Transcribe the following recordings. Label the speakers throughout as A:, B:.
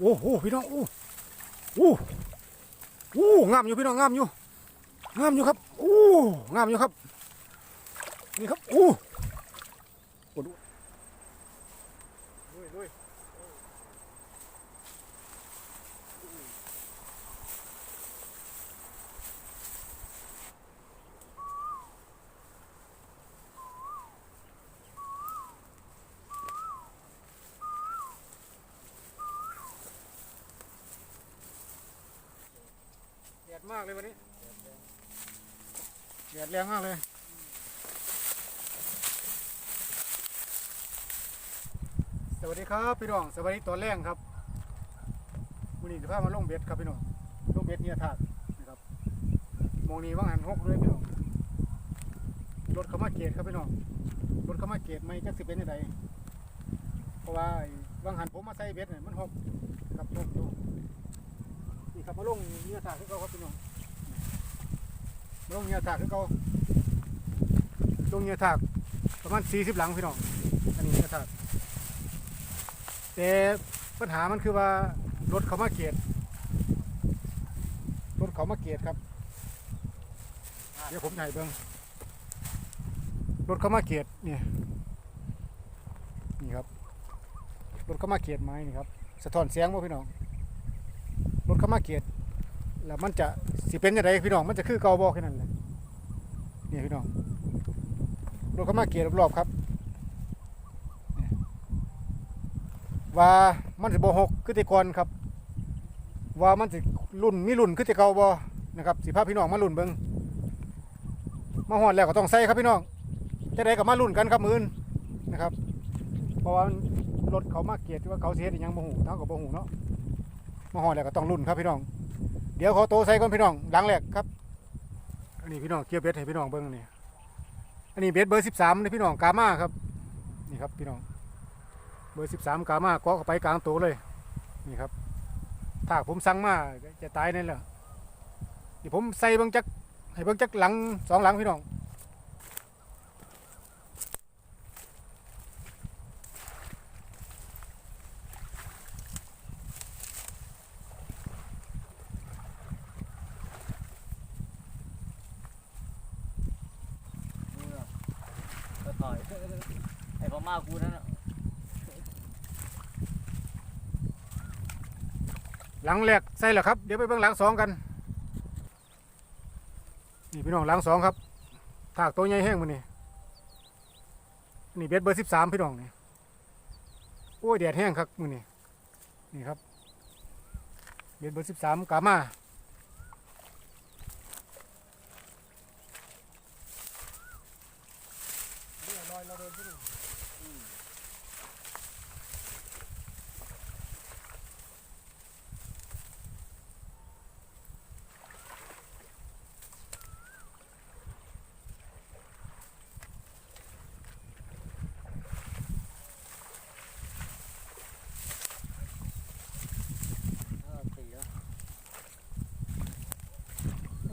A: โอ้โหพี่น้องโอ้โอ้โอ้งามอยู่พี่น้องงามอยู่งามอยู่ครับโอ้งามอยู่ครับนี่ครับโอ้โอ้ดูด้วยด้วย แดด มากเลยวันนี้แดดแรงมากเลยสวัสดีครับพี่น้องสวัสดีตอนแรงครับวันนี้จะพามาลงเบ็ดครับพี่น้องลงเบ็ดเนี่ยถาดนะครับมองนี้ว่างหันหกเลยพี่น้องรถเขามาเกตครับพี่น้องรถเขามาเกตไม่จักสิเป็นยังไงเพราะว่าว่างหันผมมาใส่เบ็ดเนี่ยมันหกครับหกอยู่ ครับมาลงเนื้อถากขึ้นเขาครับพี่น้องมาลงเนื้อถากขึ้นเขาลงเนื้อถากประมาณสี่สิบหลังพี่น้องอันนี้เนื้อถากแต่ปัญหามันคือว่ารถเขามาเกียดรถเขามาเกียดครับเดี๋ยวผมใหญ่เบิ้งรถเขามาเกียดเนี่ยนี่ครับรถเขามาเกียดไม้นี่ครับสะท้อนเสียงบ่พี่น้อง รถเข้ามาเกียดแล้วมันจะสิเป็นยังไงพี่น้องมันจะคือเกาบอกแค่นั้นแหละนี่พี่น้องรถเขามาเกียดรอบๆครับว่ามันสิบหกคือต่ก่อนครับ ว่ามันสิรุ่นมีรุ่นคือต่เกาบ่นะครับสิพาพี่น้องมารุ่นเบิ่งมาฮอดแล้วก็ต้องใส่ครับพี่น้องจะได้กับมารุ่นกันครับมือนนะครับ เพราะว่ารถเขามาเกียดที่ว่าเขาเสียหยังบ่หูเท่ากับบ่หูเนาะ มาหอแล้วก็ต้องรุ่นครับพี่น้อง เดี๋ยวขอโตใส่ก่อนพี่น้องหลังแรกครับอันนี้พี่น้องเกี่ยวเบ็ดให้พี่น้องเบิ้งนี่อันนี้เบ็ดเบอร์สิบสามนี่พี่น้องกามาครับนี่ครับพี่น้อง เบอร์สิบสามกามาเกาะเข้าไปกลางโตเลยนี่ครับถ้าผมสั่งมาจะตายนั่นแหละนี่ผมใส่เบิ้งจักให้เบิ้งจักหลังสองหลังพี่น้อง
B: ก็ต่อย ไอ้พม่ากูนั่นน่ะ
A: หลังแรกใส่แล้วครับ เดี๋ยวไปเบิ้งหลังสองกัน นี่พี่น้องหลังสองครับถากตัวใหญ่แห้งมันนี่นี่เบ็ดเบอร์สิบสามพี่น้องนี่โอ้ยแดดแห้งครับมือนี่นี่ครับเบ็ดเบอร์สิบสามกามา
B: เออตีแล้ว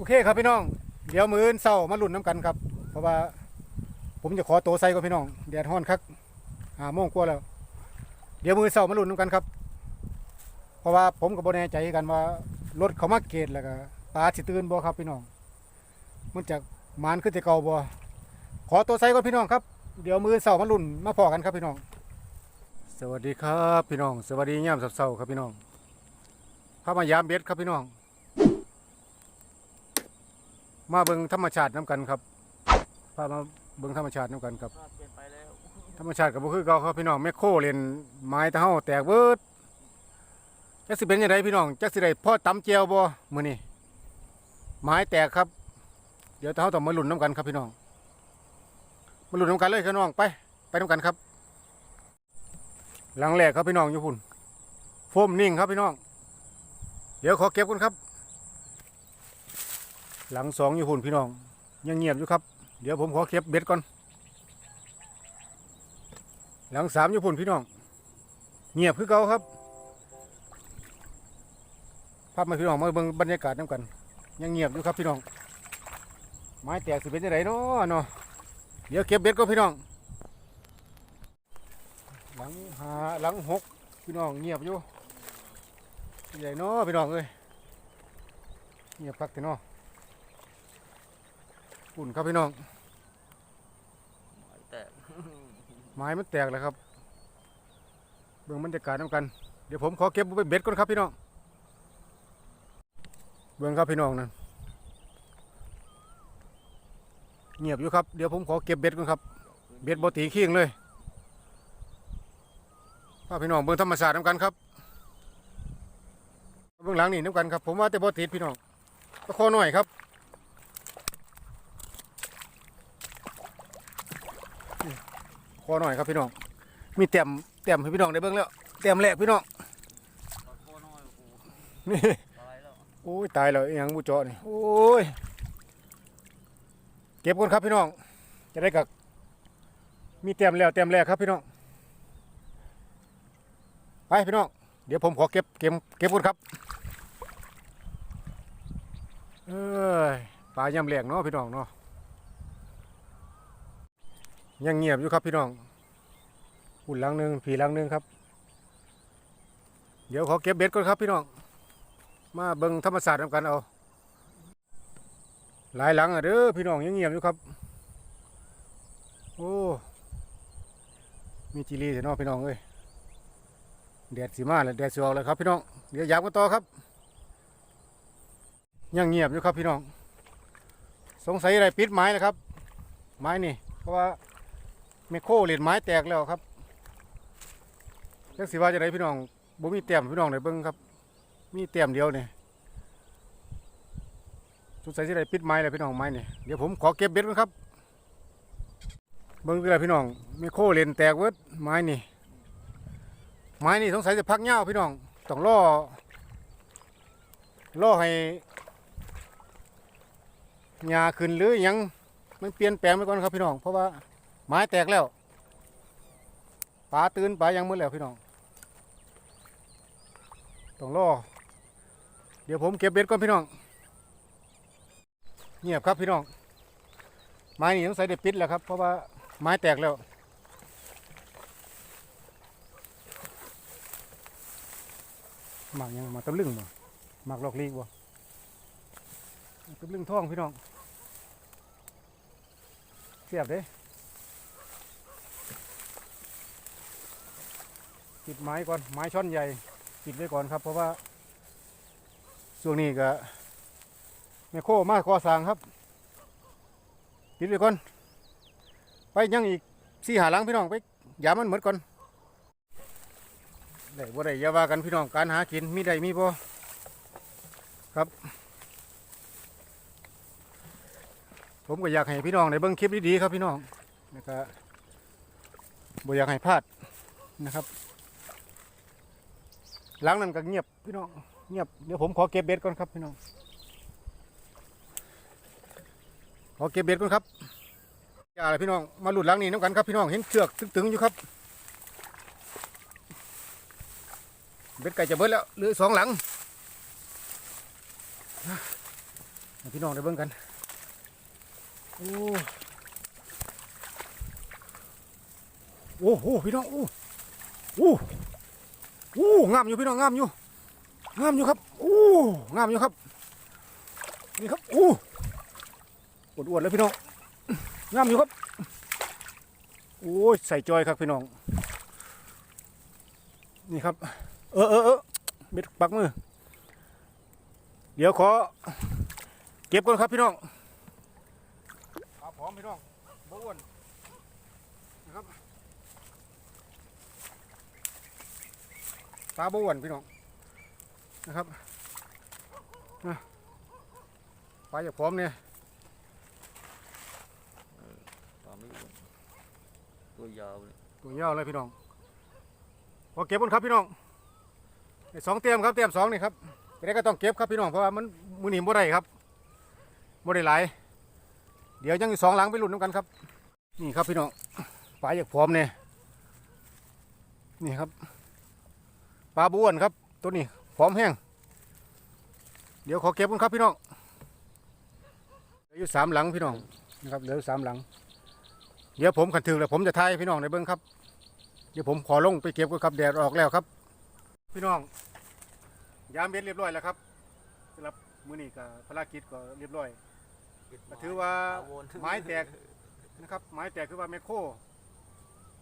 A: โอเคครับพี่น้อง เดี๋ยวมืออนเศร้ามาลุ่นน้ำกันครับ เพราะว่า ผมจะขอโตัวใส่กับพี่น้องแดดฮ้อนคักหาโมงกว่าแล้ว เดี๋ยวมือเศร้ามาลุ่นน้ำกันครับ เพราะว่าผมกับโบแน่ใจกันว่ารถเขามาเกตแล้วก็ปลาสิตื่นบ่ครับพี่น้อง มันจะมานขึ้นแต่เก่าบ่ขอโตัวใส่ก่อนพี่น้องครับ เดี๋ยวมือเศร้ามาลุ่นมาพอกันครับพี่น้อง สวัสดีครับพี่น้อง สวัสดียามเศร้าครับพี่น้องพามายามเบ็ดครับพี่น้อง มาเบิงธรรมชาติน้ำกันครับพามาเบิงธรรมชาติน้ำกันครับ
B: ภาเปลี่ยนไปแล้ว
A: ธรรมชาติกับบ่คือเก่าครับพี่น้องแมคโครเล่นไม้ตะเฮาแตกเบิดจักสิเป็นยังไงพี่น้องจักสิได้พ่อตำเจียวบ่มื้อนี้ไม้แตกครับ เดี๋ยวตะเฮาต้องมาลุ้นน้ำกันครับพี่น้องมาลุ้นน้ำกันเลยครับน้องไปไปน้ำกันครับ หลังแรกครับพี่น้องอยู่พุ่นโฟมนิ่งครับพี่น้อง เดี๋ยวขอเก็บกันครับ หลังสองอยู่พุ่นพี่น้อง ยังเงียบอยู่ครับ เดี๋ยวผมขอเก็บเบ็ดก่อน หลังสามอยู่พุ่นพี่น้อง เงียบคือเก่าครับภาพมาพี่น้องมาเบิ่งบรรยากาศน้ำกัน ยังเงียบอยู่ครับพี่น้อง ไม้แตกสิเป็นยังไงเนาะเนาะเดี๋ยวเก็บเบ็ดก็พี่น้อง หลังหาหลังหกพี่น้องเงียบอยู่ใหญ่เนาะพี่น้องเอ้ยเงียบพักแต่เนาะ อุ่นครับพี่น้อง
B: แต่
A: ไม้มันแตกแล้วครับ เบื้องบรรยากาศน้ำกัน เดี๋ยวผมขอเก็บไปเบ็ดก่อนครับพี่น้อง เบื้องครับพี่น้องนะเงียบอยู่ครับ เดี๋ยวผมขอเก็บเบ็ดก่อนครับ เบ็ดบตีขี้งเลยพาพี่น้องเบื้องธรรมศาสตร์น้ำกันครับ เบื้องหลังนี่น้ำกันครับ ผมว่าแต่บติดพี่น้องตะโคอหน่อยครับ คอหน่อยครับพี่น้อง มีเต็มเต็มให้พี่น้องได้เบิ่งแล้วเต็มแหลกพี่น้อง
B: นี่
A: โอ้ยตายแล้วยังบูจาะนี่โอ้ยเก็บก่อนครับพี่น้อง จะได้กับมีเต็มแล้วเต็มแรกครับพี่น้องไปพี่น้องเดี๋ยวผมขอเก็บเก็บเก็บก่อนครับเอ้ยปลายำแหลกเนาะพี่น้องเนาะ ยังเงียบอยู่ครับพี่น้องอุ่นลังหนึ่งผีลังหนึ่งครับ เดี๋ยวขอเก็บเบ็ดก่อนครับพี่น้อง มาเบิ่งธรรมศาสตร์นำกันเอา หลายหลังอะเด้อพี่น้องยังเงียบอยู่ครับ โอ้ มีจีรีเถอะเนาะพี่น้องเอ้ยแดดสีมาแล้วแดดสีออกแล้วครับพี่น้อง เดี๋ยวยามกันต่อครับ ยังเงียบอยู่ครับพี่น้อง สงสัยอะไรปิดไม้นะครับ ไม้นี่ เพราะว่า เมโครเหรียญไม้แตกแล้วครับจักสิว่าจะได้พี่น้องบ่มีเต็มพี่น้องได้เบิ่งครับ มีเต็มเดียวเนี่ยสงสัยสิได้ปิดไม้แล้วพี่น้องไม้เนี่ยเดี๋ยวผมขอเก็บเบ็ดก่อนครับ เบิ่งดูแลพี่น้องเมโครเหรียญแตกเวิร์ดไม้นี่ไม้นี่สงสัยจะพักยาพี่น้องต้องรอรอให้หญ้าขึ้นหรือยังมันเปลี่ยนแปลงไปก่อนครับพี่น้องเพราะว่า ไม้แตกแล้วปลาตื่นปลายังมืดแล้วพี่น้องต้องรอเดี๋ยวผมเก็บเบ็ดก่อนพี่น้องเงียบครับพี่น้อง ไม้นี่ต้องใส่เด็ดปิดแล้วครับ เพราะว่าไม้แตกแล้วหมากยังหมากตะลึงบ่หมากลอกลีกบ่ตะลึงท่องพี่น้องเสียบเด้ ติดไม้ก่อนไม้ช่อนใหญ่ติดไว้ก่อนครับ เพราะว่าช่วงนี้ก็แม่โคมาก่อสร้างครับติดไว้ก่อน ไปยังอีกสี่หาหลังพี่น้องไปอย่ามันหมดก่อนได้บ่ได้ยาว่ากันพี่น้องการหากินมีได้มีบ่ครับ ผมก็อยากให้พี่น้องได้เบิ่งคลิปดีๆครับพี่น้องแล้วก็บ่อยากให้พลาดนะครับ หลังนั้นก็เงียบพี่น้องเงียบเดี๋ยวผมขอเก็บเบ็ดก่อนครับพี่น้องขอเก็บเบ็ดก่อนครับอย่าเลยพี่น้องมาหลุดหลังนี้น้ำกันครับพี่น้องเห็นเชือกตึงๆอยู่ครับเบ็ดไก่จะเบิดแล้วเหลือสองหลังพี่น้องได้เบิ่งกันโอ้โอ้โหพี่น้องโอ้โอ้ อู้งามอยู่พี่น้องงามอยู่งามอยู่ครับโอ้งามอยู่ครับ นี่ครับโอ้อวดๆเลยพี่น้องงามอยู่ครับโอ้ยใส่จอยครับพี่น้อง นี่ครับ เออเออเออเบ็ดปักมือ เดี๋ยวขอ เก็บก่อนครับพี่น้องปลาพร้อมพี่น้องบ้วนนะครับ ปลาบ่อ้วนพี่น้องนะครับนะปลาอยากพร้อมเนี่ย
B: ปลาไม่อ้วนตัวยาวเลย
A: ตัวยาวเลยพี่น้องพอเก็บก่อนครับพี่น้องได้สองเตรียมครับเตรียมสองนี่ครับไปได้ก็ต้องเก็บครับพี่น้องเพราะว่ามันมือหนีบ่ได้ครับบ่ได้หลายเดี๋ยวยังอีกสองหลังไปลุ้นน้ำกันครับ นี่ครับพี่น้องปลาอยากพร้อมเนี่ยนี่ครับ ปลาบ้วนครับ ตัวนี้พร้อมแห้ง เดี๋ยวขอเก็บกันครับพี่น้องเหลืออยู่สามหลังพี่น้องนะครับเหลือสามหลัง เดี๋ยวผมขันถึงแล้วผมจะทายพี่น้องในเบิ้งครับ เดี๋ยวผมขอลงไปเก็บก่อนครับแดดออกแล้วครับ พี่น้อง ยามเบ็ดเรียบร้อยแล้วครับสำหรับมื้อนี้ก็ภารกิจก็เรียบร้อยก็ถือว่าไม้แตกนะครับไม้แตกคือว่าแมคโคร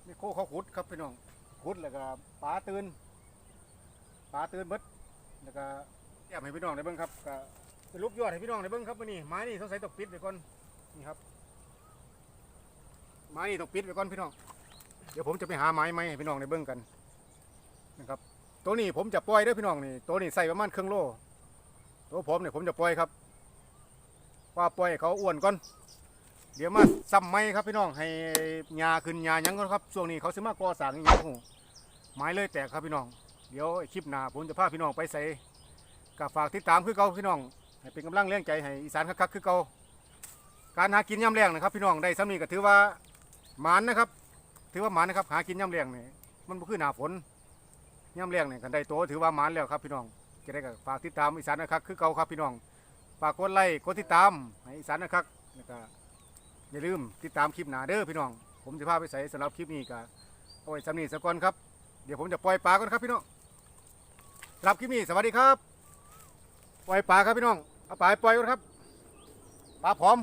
A: แมคโครเขาขุดครับพี่น้องขุดแล้วก็ปลาตื่น ปลาตื่นเบิดแล้วก็เทียบให้พี่น้องได้เบิ่งครับก็สรุปยอดให้พี่น้องได้เบิ่งครับมื้อนี้ไม้นี่ต้องใส่ต้องปิดไว้ก่อนนี่ครับไม้นี่ต้องปิดไว้ก่อนพี่น้อง เดี๋ยวผมจะไปหาไม้ใหม่ให้พี่น้องได้เบิ่งกันนะครับ ตัวนี้ผมจะปล่อยเด้อพี่น้องนี่ตัวนี้ใส่ประมาณครึ่งโลตัวผมเนี่ยผมจะปล่อยครับว่าปล่อยเขาอ้วนก่อนเดี๋ยวมาซ้ำไม้ครับพี่น้องให้ยาขึ้นยายังก่อนครับช่วงนี้เขาซื้อมาก่อสางยังหูไม้เลยแตกครับพี่น้อง เดี๋ยวคลิปหน้าผมจะพาพี่น้องไปใส่กับฝากติดตามคือเก่าพี่น้องให้เป็นกำลังแรงใจให้อีสานคักๆคือเก่าการหากินย่ำแรงนะครับ พี่น้องได้ซ้ำนี้ก็ถือว่าหมานนะครับ ถือว่าหมานนะครับ หากินย่ำแรงนี่มันบ่คือหน้าฝนย่ำแรงเนี่ยกันได้โตถือว่าหมานแล้วครับ พี่น้องจะได้ก็ฝากติดตามอีสานนะครับคือเก่าครับพี่น้องฝากกดไลค์กดติดตามให้อีสานนะครับแล้วก็อย่าลืมติดตามคลิปหนาเด้อพี่น้อง ผมจะพาไปใส่สำหรับคลิปนี้ก็เอาไว้สำนีสักก่อนครับเดี๋ยวผมจะปล่อยปลาก่อนครับพี่น้อง รับคลิปนี้สวัสดีครับ ปล่อยปลาครับพี่น้อง เอาปลาปล่อยก่อนครับ ปลาพร้อม